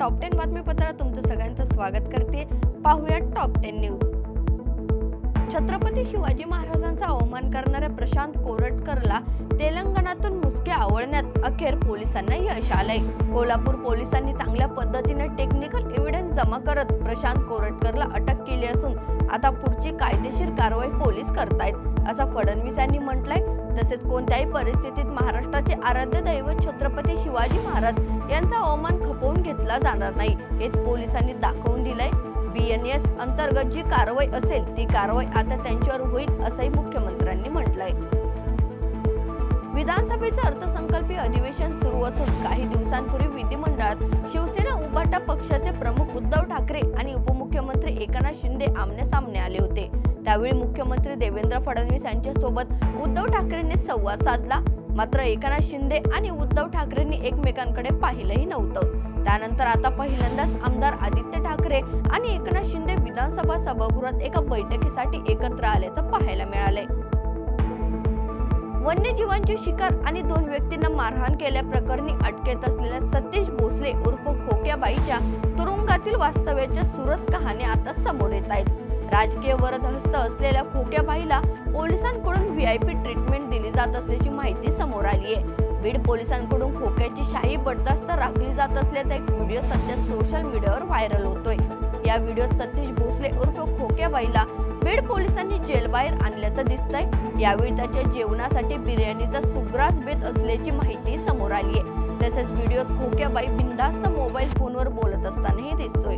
Top ten बातमीपत्रात तुमचं सगळ्यांचं स्वागत करते. पाहूया top ten news Chhatrapati Shivaji महाराजांचा अवमान करणाऱ्या प्रशांत कोरटकरला तेलंगणातून मुसके आवळण्यात अखेर पोलिसांना यश आलंय. कोल्हापूर पोलिसांनी चांगल्या पद्धतीने टेक्निकल एव्हिडन्स जमा करत प्रशांत कोरटकरला अटक केली असून आता पुढची कायदेशीर कारवाई पोलीस करतायत असं फडणवीस यांनी म्हटलंय. तसेच कोणत्याही परिस्थितीत महाराष्ट्राचे आराध्य दैवत छत्रपती शिवाजी महाराज यांचा अवमान खपवून घेतला जाणार नाही. हेच पोलिसांनी दाखवून दिलंय. बीएनएस अंतर्गत जी कारवाई असेल ती कारवाई आता त्यांच्यावर होईल असंही मुख्यमंत्र्यांनी म्हटलंय. विधानसभेचं अर्थसंकल्पीय अधिवेशन सुरू असून काही दिवसांपूर्वी विधिमंडळात शिवसेना उभाटा पक्षाचे प्रमुख उद्धव ठाकरे आणि उपमुख्यमंत्री एकनाथ शिंदे आमने सामने आले होते. त्यावेळी मुख्यमंत्री देवेंद्र फडणवीस यांच्यासोबत उद्धव ठाकरेंनी संवाद साधला. मात्र एकनाथ शिंदे आणि उद्धव ठाकरेंनी एकमेकांकडे पाहिलंही नव्हतं. त्यानंतर आता पहिल्यांदाच आमदार आदित्य ठाकरे आणि एकनाथ शिंदे विधानसभा सभागृहात एका बैठकीसाठी एकत्र आल्याचं पाहायला मिळालंय. वन्यजीवांची शिकार आणि दोन व्यक्तींना मारहाण केल्याप्रकरणी अटकेत असलेल्या सतीश भोसले उर्फ खोक्याबाईच्या तुरुंगातील वास्तव्याच्या सुरस कहाणी आता समोर येत आहेत. राजकीय वरदहस्त असलेल्या खोक्याबाईला पोलिसांकडून व्हीआयपी ट्रीटमेंट दिली जात असल्याची माहिती समोर आली आहे बीड पोलिसांकडून खोक्याची शाही बडदास्त राखली जात असल्याचा एक व्हिडिओ सध्या सोशल मीडियावर व्हायरल होतोय. या व्हिडिओत सतीश भोसले उर्फ खोक्याबाईला बीड पोलिसांनी जेलबाहेर आणल्याचं दिसतंय. यावेळी त्याच्या जेवणासाठी बिर्याणीचा सुग्रास बेत असल्याची माहिती समोर आली आहे तसेच व्हिडिओत खोक्याबाई बिंदास्त मोबाईल फोनवर बोलत असतानाही दिसतोय.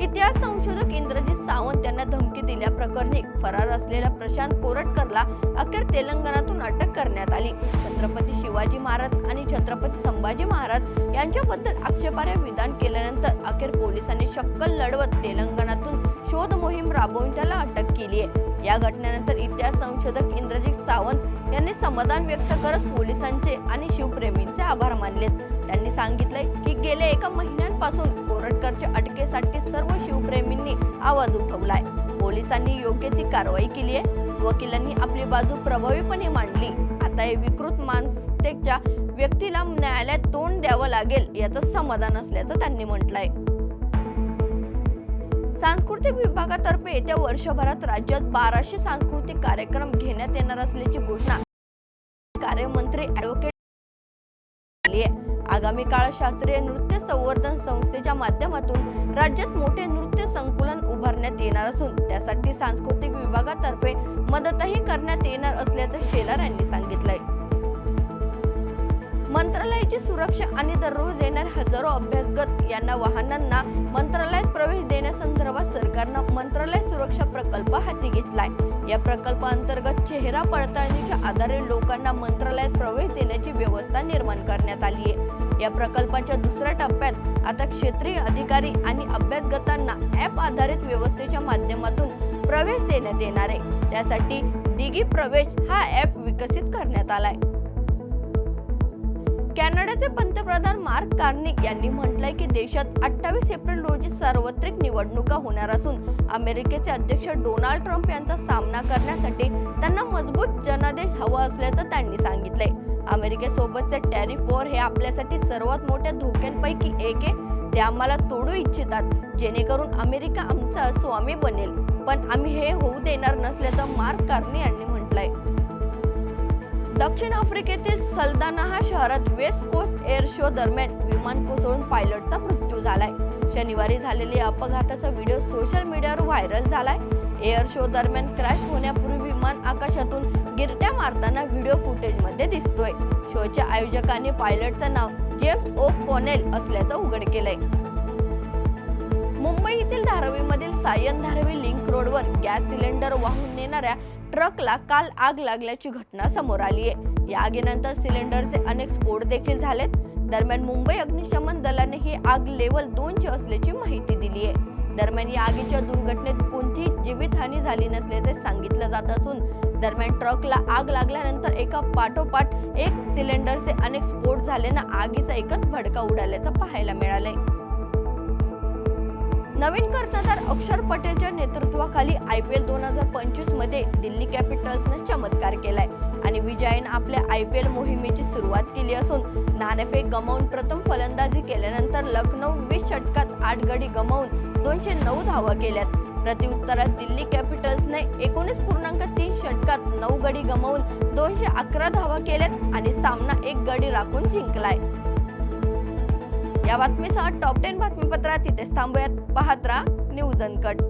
इतिहास संशोधक इंद्रजित सावंत यांना धमकी दिल्याप्रकरणी फरार असलेल्या प्रशांत कोरटकरला अखेर तेलंगणातून अटक करण्यात आली. छत्रपती शिवाजी महाराज आणि छत्रपती संभाजी महाराज यांच्याबद्दल आक्षेपार्ह विधान केल्यानंतर अखेर पोलिसांनी शक्कल लढवत तेलंगणातून शोध मोहीम राबवून त्याला अटक केली आहे. या घटनेनंतर इतिहास संशोधक इंद्रजित सावंत यांनी समाधान व्यक्त करत पोलिसांचे आणि शिवप्रेमींचे आभार मानलेत. त्यांनी सांगितलंय की गेल्या एका महिन्यांपासून कोरटकरच्या अटकेसाठी सर्व शिवप्रेमींनी आवाज उठवलाय. पोलिसांनी योग्य ती कारवाई केली आहे. वकिलांनी आपली बाजू प्रभावीपणे मांडली. आता हे विकृत मानसिकतेच्या व्यक्तीला न्यायालयात तोंड द्यावं लागेल याचं समाधान असल्याचं त्यांनी म्हटलंय. सांस्कृतिक विभागातर्फे येत्या वर्षभरात राज्यात बाराशे सांस्कृतिक कार्यक्रम घेण्यात येणार असल्याची घोषणा कार्यमंत्री ऍडव्होकेट झाली आहे. आगामी काळात शास्त्रीय नृत्य संवर्धन संस्थेच्या माध्यमातून राज्यात मोठे नृत्य संकुलन उभारण्यात येणार असून त्यासाठी सांस्कृतिक विभागातर्फे मदतही करण्यात येणार असल्याचं शेलार यांनी सांगितलंय. मंत्रालयाची सुरक्षा आणि दररोज येणार हजारो अभ्यासगत यांना वाहनांना मंत्रालयात प्रवेश देण्यासंदर्भात सरकारनं मंत्रालय सुरक्षा प्रकल्प हाती घेतलाय. या प्रकल्पाअंतर्गत चेहरा पडताळणीच्या आधारे लोकांना मंत्रालयात प्रवेश देण्याची व्यवस्था निर्माण करण्यात आली आहे. या प्रकल्पाच्या दुसऱ्या टप्प्यात आता क्षेत्रीय अधिकारी आणि अभ्यासगतांना ॲप आधारित व्यवस्थेच्या माध्यमातून प्रवेश देण्यात येणार आहे. त्यासाठी दिगी प्रवेश हा ॲप विकसित करण्यात आलाय कॅनडाचे पंतप्रधान मार्क कार्निक यांनी म्हटलंय की देशात अठ्ठावीस एप्रिल रोजी सार्वत्रिक निवडणुका होणार असून अमेरिकेचे अध्यक्ष डोनाल्ड ट्रम्प यांचा सामना करण्यासाठी त्यांना मजबूत जनादेश हवा असल्याचं त्यांनी सांगितलंय. अमेरिकेसोबतचे टॅरिफ वॉर हे आपल्यासाठी सर्वात मोठ्या धोक्यांपैकी एक आहे. ते आम्हाला तोडू इच्छितात जेणेकरून अमेरिका आमचा स्वामी बनेल. पण आम्ही हे होऊ देणार नसल्याचं मार्क कार्नी यांनी म्हटलंय. दक्षिण आफ्रिकेतील सल्दानाहा शहरात वेस्ट कोस्ट एअर शो दरम्यान विमान कोसळून पायलटचा मृत्यू झालाय. शनिवारी झालेल्या अपघाताचा व्हिडिओ सोशल मीडियावर व्हायरल झालाय. एअर शो दरम्यान क्रॅश होण्यापूर्वी विमान आकाशातून गिरट्या मारताना व्हिडिओ फुटेजमध्ये दिसतोय. शोच्या आयोजकांनी पायलटचं नाव जेम्स ओ कॉनेल असल्याचं उघड केलंय. मुंबईतील धारावीमधील सायन धारावी लिंक रोडवर गॅस सिलेंडर वाहून नेणाऱ्या ट्रकला काल आग लागल्याची घटना समोर आली आहे. या आगीनंतर सिलेंडरचे अनेक स्फोट देखील झालेत. दरम्यान मुंबई अग्निशमन दलाने ही आग लेवल दोनची असल्याची माहिती दिली आहे. दरम्यान या आगीच्या दुर्घटनेत कोणतीही जीवितहानी झाली नसल्याचे सांगितलं जात असून दरम्यान ट्रकला आग लागल्यानंतर एका पाठोपाठ एक सिलेंडरचे अनेक स्फोट झाल्यानं आगीचा एकच भडका उडाल्याचं पाहायला मिळालंय. नवीन कर्णधार अक्षर पटेलच्या नेतृत्वाखाली आय पी एल दोन हजार पंचवीसमध्ये दिल्ली कॅपिटल्सनं चमत्कार केलाय. आणि विजयनं आपल्या आय पी एल मोहिमेची सुरुवात केली असून नाणेफेक गमावून प्रथम फलंदाजी केल्यानंतर लखनौ वीस षटकात आठ गडी गमावून दोनशे नऊ धावा केल्यात. प्रतिउत्तरात दिल्ली कॅपिटल्सने एकोणीस पूर्णांक तीन षटकात नऊ गडी गमावून दोनशे अकरा धावा केल्यात आणि सामना एक गडी राखून जिंकलाय. या बातमीसह टॉप टेन बातमीपत्रात इथेच थांबूयात. पाहत राहा न्यूज अनकट